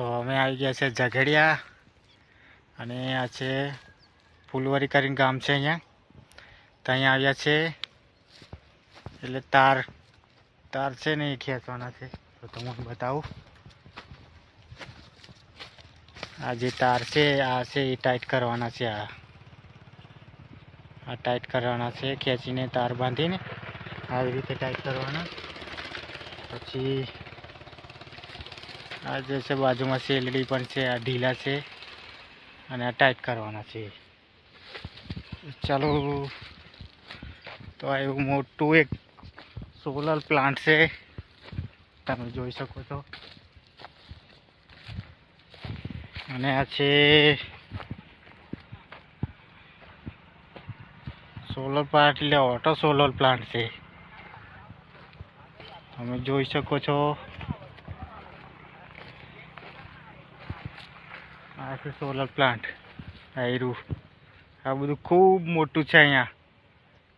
તો અમે આવી ગયા છે ઝઘડિયા અને આ છે ફૂલવારી કરીને ગામ છે અહીંયા. તો અહીંયા આવ્યા છે. એટલે તાર તાર છે ને એ ખેંચવાના છે. તો તમને બતાવું. આ જે તાર છે, આ છે એ ટાઈટ કરવાના છે આ. આ ટાઈટ કરવાના છે, ખેંચીને તાર બાંધીને આવી રીતે ટાઈટ કરવાના. પછી આ જે છે, બાજુમાં શેલડી પણ છે, આ ઢીલા છે અને આ ટાઈટ કરવાના છે. ચાલો, તો આ એવું મોટું એક સોલર પ્લાન્ટ છે. તમે જોઈ શકો છો. અને આ છે સોલર પ્લાન્ટ એટલે ઓટો સોલર પ્લાન્ટ છે. તમે જોઈ શકો છો. આ છે સોલર પ્લાન્ટ આયરું. આ બધું ખૂબ મોટું છે અહીંયા.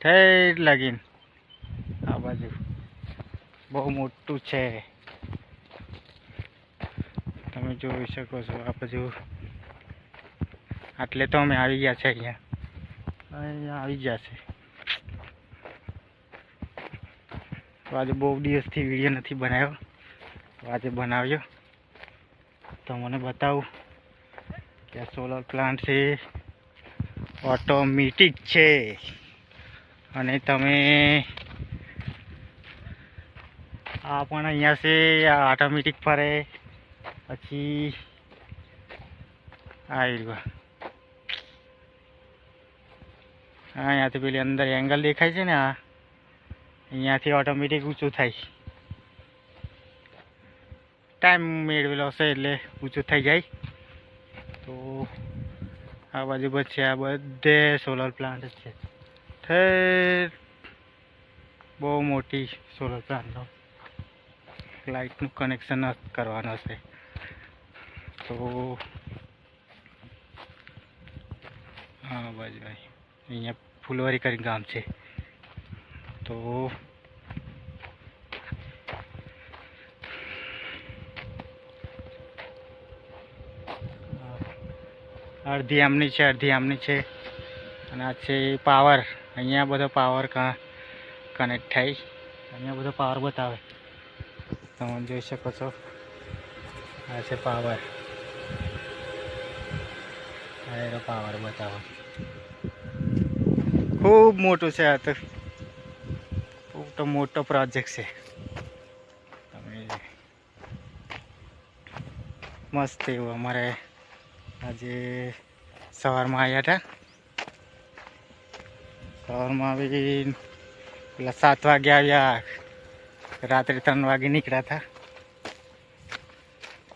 ઠેર લાગીને. આ બાજુ બહુ મોટું છે. તમે જોઈ શકો છો, આ બાજુ આટલે તો અમે આવી ગયા છે અહીંયા. અહીંયા આવી ગયા છે. આજે બહુ દિવસથી વીડિયો નથી બનાવ્યો. આજે બનાવ્યો. તો મને બતાવું. કે સોલર પ્લાન્ટ છે? ઓટોમેટિક છે. અને તમે આ પણ અહીંયા છે ઓટોમેટિક ફરે. પછી આ હા, અહીંયાથી પેલી અંદર એંગલ દેખાય છે ને, આ. અહીંયાથી ઓટોમેટિક ઊંચું થાય. ટાઈમ મેળવેલો હશે એટલે ઊંચું થઈ જાય. તો આ બાજુ પછી આ બધે સોલર પ્લાન્ટ છે. ઠેર બહુ મોટી સોલર પ્લાન્ટનો લાઇટનું કનેક્શન કરવાનું હશે તો હા બાજુ ભાઈ અહીંયા ફૂલવારી કરીને ગામ છે. તો અડધી આમની છે, અડધી આમની છે. અને આ છે પાવર અહીંયા બધો પાવર કનેક્ટ થાય. અહીંયા બધો પાવર બતાવે. તમે જોઈ શકો છો. આ છે પાવર એનો પાવર બતાવો. ખૂબ મોટું છે આ તો. ખૂબ તો મોટો પ્રોજેક્ટ છે. તમે મસ્ત એવું અમારે આજે સવારમાં આવ્યા હતા સવારમાં આવી પેલા સાત વાગે આવ્યા. રાત્રે ત્રણ વાગે નીકળ્યા હતા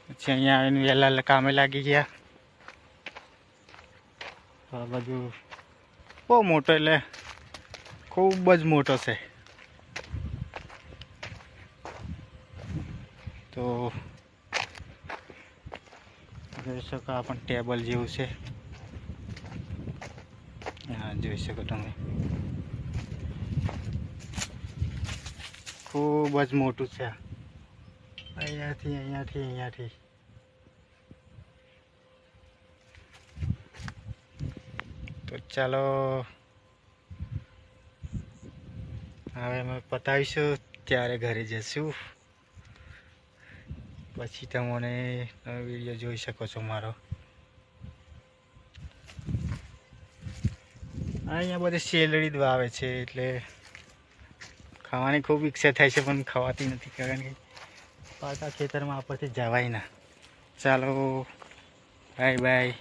પછી અહીંયા આવીને વહેલા કામે લાગી ગયા. આ બાજુ બહુ મોટો એટલે ખૂબ જ મોટો છે. તો જોઈ શકો આ પણ ટેબલ જેવું છે. હા, જોઈ શકો તમે. ખૂબ જ મોટું છે. અહીંયાથી અહીંયાથી અહીંયાથી. તો ચાલો, હવે અમે પતાવીશું, ત્યારે ઘરે જઈશું. પછી તમને તમે વીડિયો જોઈ શકો છો મારો. અહીંયા બધી શેલડી જ વાવે છે એટલે ખાવાની ખૂબ ઈચ્છા થાય છે, પણ ખવાતી નથી, કારણ કે પાછા ખેતરમાં આપણથી જવાય ના. ચાલો બાય બાય